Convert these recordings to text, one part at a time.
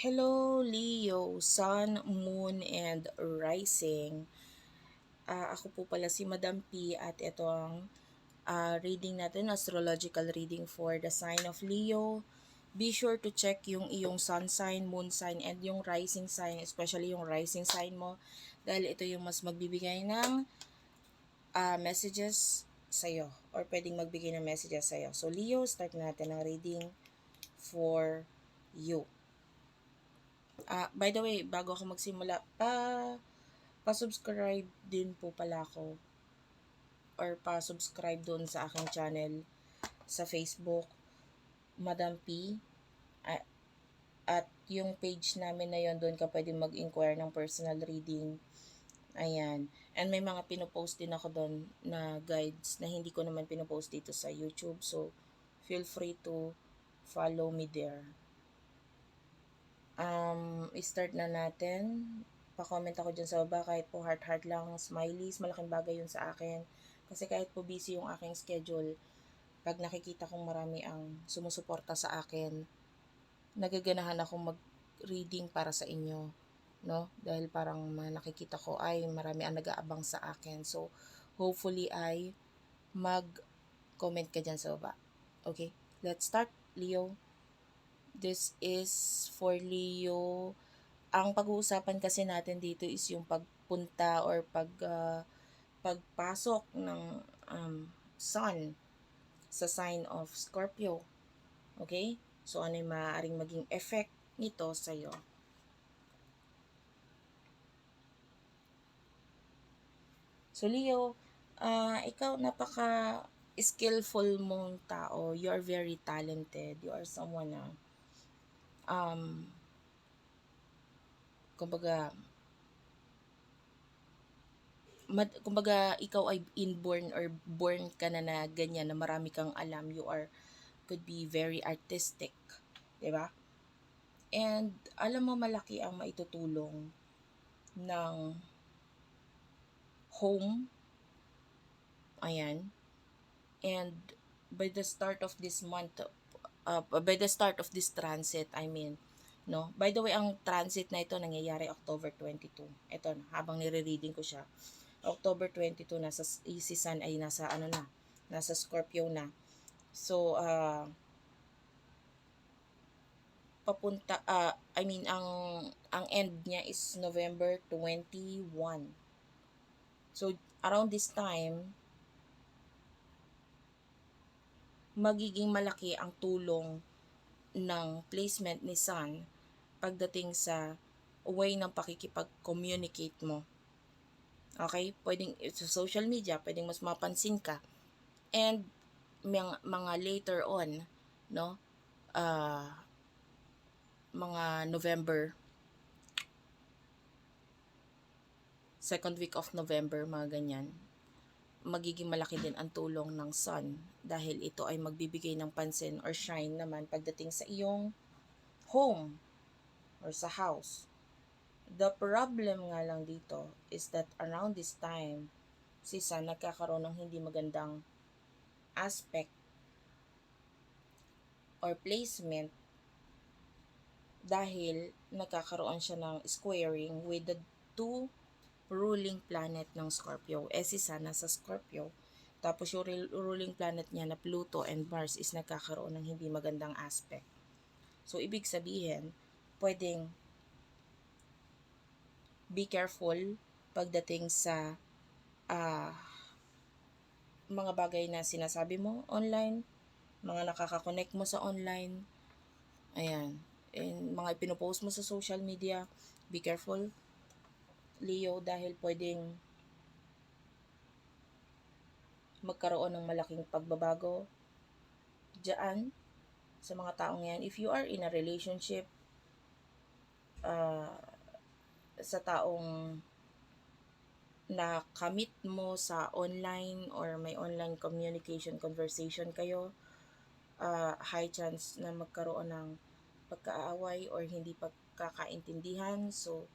Hello, Leo, Sun, Moon, and Rising. Ah, ako po pala si Madam P at ito ang ah, reading natin, astrological reading for the sign of Leo. Be sure to check yung iyong sun sign, moon sign, and yung rising sign, especially yung rising sign mo dahil ito yung mas magbibigay ng ah, messages sa'yo or pwedeng magbigay ng messages sa'yo. So, Leo, start natin ang reading for you. Ah, by the way, bago ako magsimula, pa pa-subscribe din po pala ako or pa-subscribe doon sa aking channel sa Facebook, Madam P. At, at yung page namin na yon doon ka pwede mag-inquire ng personal reading. Ayan. And may mga pinopost din ako doon na guides na hindi ko naman pinopost dito sa YouTube. So, feel free to follow me there. Um, start na natin. Pa-comment ako dyan sa baba kahit po heart-heart lang, smileys, malaking bagay yun sa akin. Kasi kahit po busy yung aking schedule, pag nakikita kong marami ang sumusuporta sa akin, nagaganahan ako mag-reading para sa inyo. No? Dahil parang nakikita ko ay marami ang nag-aabang sa akin. So, hopefully ay mag-comment ka dyan sa baba. Okay? Let's start, Leo. This is for Leo. Ang pag-uusapan kasi natin dito is yung pagpunta or pag ah, pagpasok ng um, sun sa sign of Scorpio. Okay? So ano yung maaaring maging effect nito sa iyo? So Leo, ah ikaw napaka skillful mong tao. You are very talented. You are someone na um, kumbaga, mad, kumbaga, ikaw ay inborn or born ka na na ganyan, na marami kang alam. You are, could be very artistic. 'di ba? And, alam mo, malaki ang maitutulong ng home. Ayan. And, by the start of this month, uh, by the start of this transit, I mean, no? By the way, ang transit na ito nangyayari October 22. Ito habang nire-reading ko siya. October 22 nasa si Sun ay nasa ano na, nasa Scorpio na. So, uh, papunta uh, I mean ang ang end niya is November 21. So, around this time, magiging malaki ang tulong ng placement ni Sun pagdating sa way ng pakikipag-communicate mo. Okay? Pwedeng sa social media, pwedeng mas mapansin ka. And mga, mga later on, no? Uh, mga November second week of November, mga ganyan, magiging malaki din ang tulong ng sun dahil ito ay magbibigay ng pansin or shine naman pagdating sa iyong home or sa house. The problem nga lang dito is that around this time, si Sun nagkakaroon ng hindi magandang aspect or placement dahil nagkakaroon siya ng squaring with the two ruling planet ng Scorpio. Eh si Sun nasa Scorpio. Tapos yung ruling planet niya na Pluto and Mars is nagkakaroon ng hindi magandang aspect. So, ibig sabihin, pwedeng be careful pagdating sa uh, mga bagay na sinasabi mo online, mga nakaka-connect mo sa online, ayan, and mga ipinopost mo sa social media, be careful Leo dahil pwedeng magkaroon ng malaking pagbabago diyan sa mga taong yan. If you are in a relationship uh, sa taong na kamit mo sa online or may online communication conversation kayo, uh, high chance na magkaroon ng pagkaaway or hindi pagkakaintindihan. So,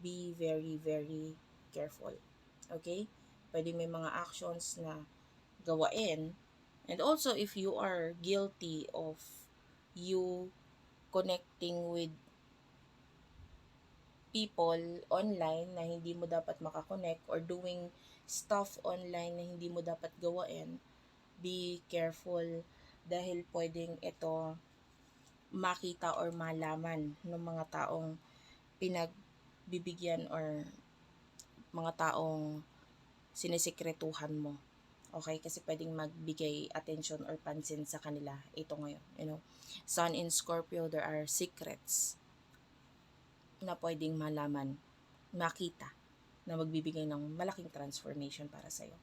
be very, very careful. Okay? Pwede may mga actions na gawain. And also, if you are guilty of you connecting with people online na hindi mo dapat makakonect or doing stuff online na hindi mo dapat gawain, be careful dahil pwedeng ito makita or malaman ng mga taong pinagbibigyan or mga taong sinisikretuhan mo. Okay? Kasi pwedeng magbigay attention or pansin sa kanila. Ito ngayon, you know. Sun in Scorpio, there are secrets na pwedeng malaman, makita, na magbibigay ng malaking transformation para sa'yo.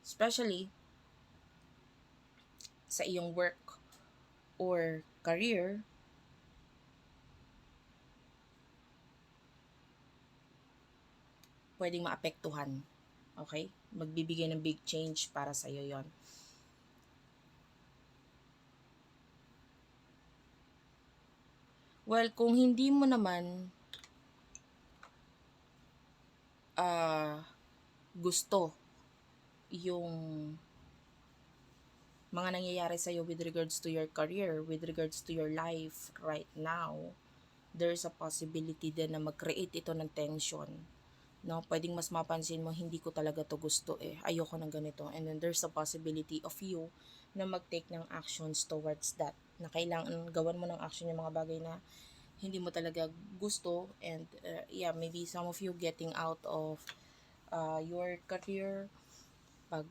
Especially sa iyong work or career, pwedeng maapektuhan. Okay? Magbibigay ng big change para sa iyo yon. Well, kung hindi mo naman uh, gusto yung mga nangyayari sa'yo with regards to your career, with regards to your life right now, there's a possibility din na mag-create ito ng tension. No, pwedeng mas mapansin mo, hindi ko talaga to gusto eh. Ayoko ng ganito. And then there's a possibility of you na mag-take ng actions towards that na kailangan gawan mo ng action yung mga bagay na hindi mo talaga gusto and uh, yeah maybe some of you getting out of uh, your career pag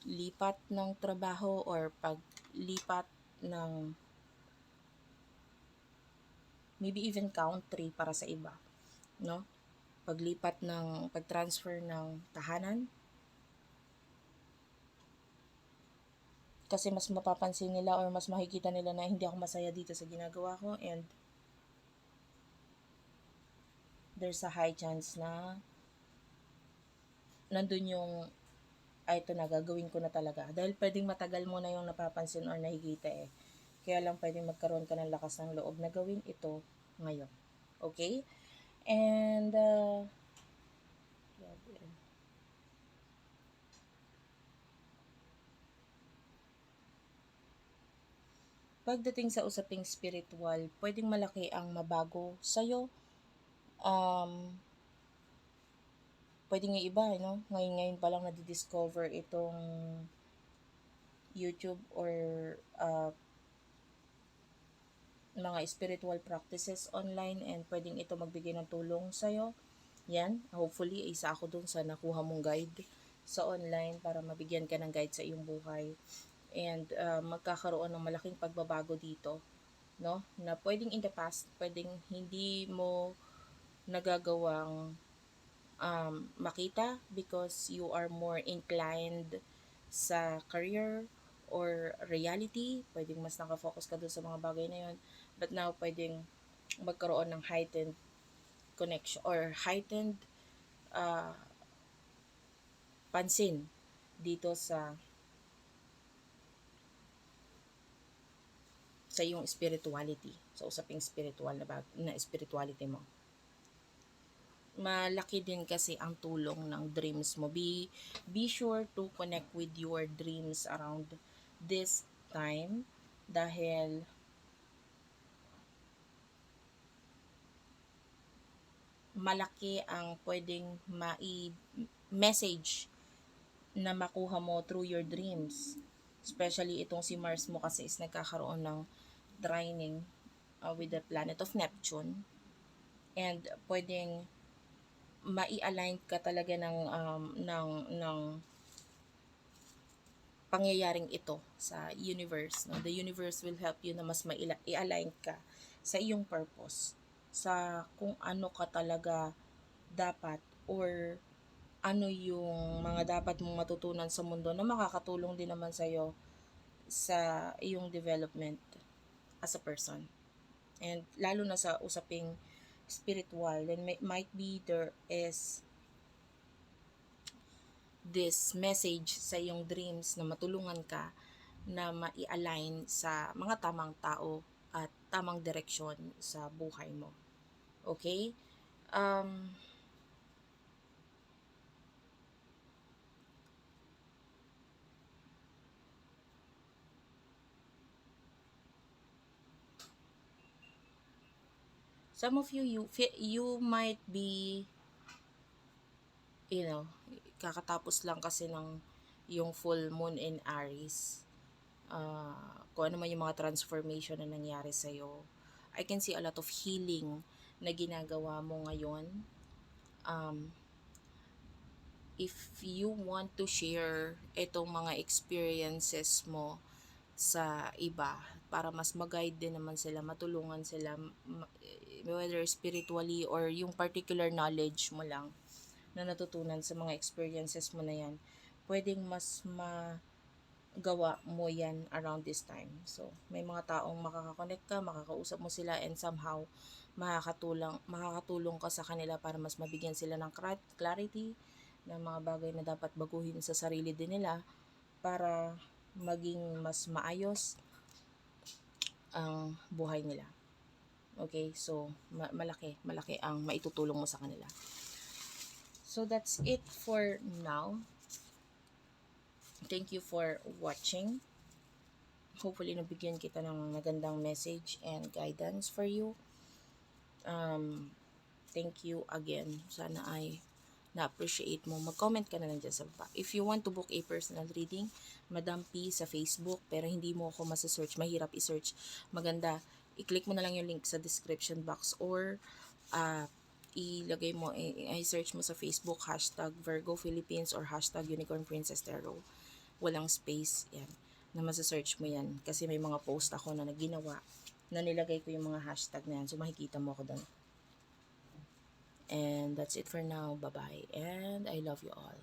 paglipat ng trabaho or paglipat ng maybe even country para sa iba no? Paglipat ng pag-transfer ng tahanan. Kasi mas mapapansin nila or mas makikita nila na hindi ako masaya dito sa ginagawa ko and there's a high chance na nandun yung ay ito na gagawin ko na talaga. Dahil pwedeng matagal mo na yung napapansin or nakikita eh. Kaya lang pwedeng magkaroon ka ng lakas ng loob na gawin ito ngayon. Okay? And uh, pagdating sa usaping spiritual, pwedeng malaki ang mabago sa'yo. Um, pwedeng yung iba, no? Ngayon-ngayon pa lang nadidiscover itong YouTube or uh, mga spiritual practices online and pwedeng ito magbigay ng tulong sa'yo. Yan, hopefully, isa ako dun sa nakuha mong guide sa online para mabigyan ka ng guide sa iyong buhay and uh, magkakaroon ng malaking pagbabago dito no na pwedeng in the past pwedeng hindi mo nagagawang um, makita because you are more inclined sa career or reality pwedeng mas nakafocus ka doon sa mga bagay na yun but now pwedeng magkaroon ng heightened connection or heightened uh, pansin dito sa sa iyong spirituality, sa usaping spiritual na, bag, na spirituality mo. Malaki din kasi ang tulong ng dreams mo. Be, be sure to connect with your dreams around this time dahil malaki ang pwedeng mai-message na makuha mo through your dreams. Especially itong si Mars mo kasi is nagkakaroon ng trining uh, with the planet of Neptune and pwedeng mai-align ka talaga ng um, ng ng pangyayaring ito sa universe no the universe will help you na mas mai-align ka sa iyong purpose sa kung ano ka talaga dapat or ano yung mga dapat mong matutunan sa mundo na makakatulong din naman sa iyo sa iyong development as a person. And lalo na sa usaping spiritual, then may, might be there is this message sa iyong dreams na matulungan ka na mai-align sa mga tamang tao at tamang direksyon sa buhay mo. Okay? Um, some of you you you might be you know kakatapos lang kasi ng yung full moon in Aries. Uh, kung ano man yung mga transformation na nangyari sa'yo I can see a lot of healing na ginagawa mo ngayon. Um, if you want to share itong mga experiences mo sa iba para mas mag-guide din naman sila, matulungan sila ma- whether spiritually or yung particular knowledge mo lang na natutunan sa mga experiences mo na yan, pwedeng mas magawa mo yan around this time. So, may mga taong makakakonect ka, makakausap mo sila and somehow makakatulong, makakatulong ka sa kanila para mas mabigyan sila ng clarity ng mga bagay na dapat baguhin sa sarili din nila para maging mas maayos ang buhay nila. Okay, so ma- malaki, malaki ang maitutulong mo sa kanila. So that's it for now. Thank you for watching. Hopefully nabigyan kita ng magandang message and guidance for you. Um, thank you again. Sana ay na-appreciate mo. Mag-comment ka na lang dyan sa baba. If you want to book a personal reading, Madam P sa Facebook, pero hindi mo ako masa-search, mahirap i-search. Maganda, i-click mo na lang yung link sa description box or uh, ilagay mo, i-search mo sa Facebook, hashtag Virgo Philippines or hashtag Unicorn Princess Tarot. Walang space, yan. Na masa-search mo yan. Kasi may mga post ako na naginawa na nilagay ko yung mga hashtag na yan. So, makikita mo ako doon. And that's it for now. Bye-bye. And I love you all.